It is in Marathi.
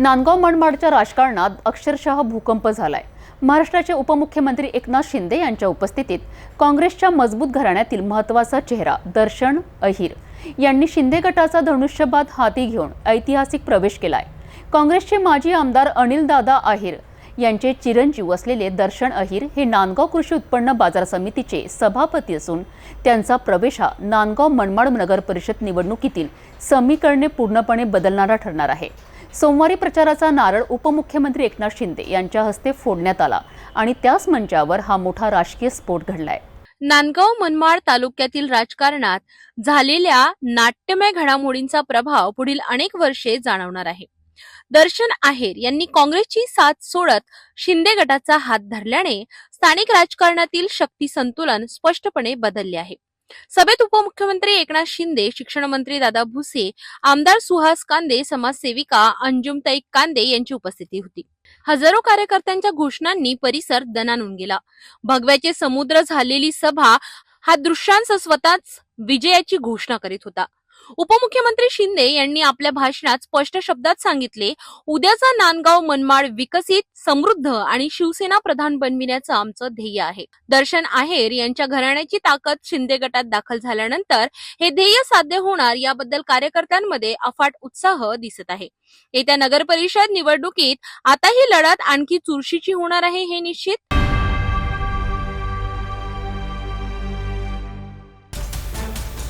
नांदगाव मनमाडच्या राजकारणात अक्षरशः भूकंप झालाय. महाराष्ट्राचे उपमुख्यमंत्री एकनाथ शिंदे यांच्या उपस्थितीत काँग्रेसच्या मजबूत घराण्यातील महत्त्वाचा चेहरा दर्शन अहिर यांनी शिंदे गटाचा धनुष्यबाद हाती घेऊन ऐतिहासिक प्रवेश केलाय. काँग्रेसचे माजी आमदार अनिलदादा अहिर यांचे चिरंजीव असलेले दर्शन अहिर हे नांदगाव कृषी उत्पन्न बाजार समितीचे सभापती असून त्यांचा प्रवेश हा नांदगाव मनमाड नगर परिषद निवडणुकीतील समीकरणे पूर्णपणे बदलणारा ठरणार आहे. सोमवारी प्रचाराचा नारळ उपमुख्यमंत्री एकनाथ शिंदे यांच्या हस्ते फोडण्यात आला आणि त्याच मंचावर हा मोठा राजकीय स्फोट घडलाय. नांदगाव मनमाड तालुक्यातील राजकारणात झालेल्या नाट्यमय घडामोडींचा प्रभाव पुढील अनेक वर्षे जाणवणार आहे. दर्शन आहेर यांनी काँग्रेसची साथ सोडत शिंदे गटाचा हात धरल्याने स्थानिक राजकारणातील शक्ती संतुलन स्पष्टपणे बदलले आहे. सभेत उपमुख्यमंत्री एकनाथ शिंदे शिक्षण मंत्री दादा भुसे आमदार सुहास कांदे समाजसेविका अंजुमताई कांदे यांची उपस्थिती होती. हजारो कार्यकर्त्यांच्या घोषणांनी परिसर दणानून गेला. भगव्याचे समुद्र झालेली सभा हा दृश्यांस स्वतःच विजयाची घोषणा करीत होता. उपमुख्यमंत्री शिंदे यांनी आपल्या भाषणात स्पष्ट शब्दात सांगितले उद्याचा नांदगाव मनमाड विकसित समृद्ध आणि शिवसेना प्रधान बनविण्याचं आमचं ध्येय आहे. दर्शन आहेर यांच्या घराण्याची ताकद शिंदे गटात दाखल झाल्यानंतर हे ध्येय साध्य होणार याबद्दल कार्यकर्त्यांमध्ये अफाट उत्साह दिसत आहे. येत्या नगर परिषद निवडणुकीत आता ही लढत आणखी चुरशीची होणार आहे हे निश्चित?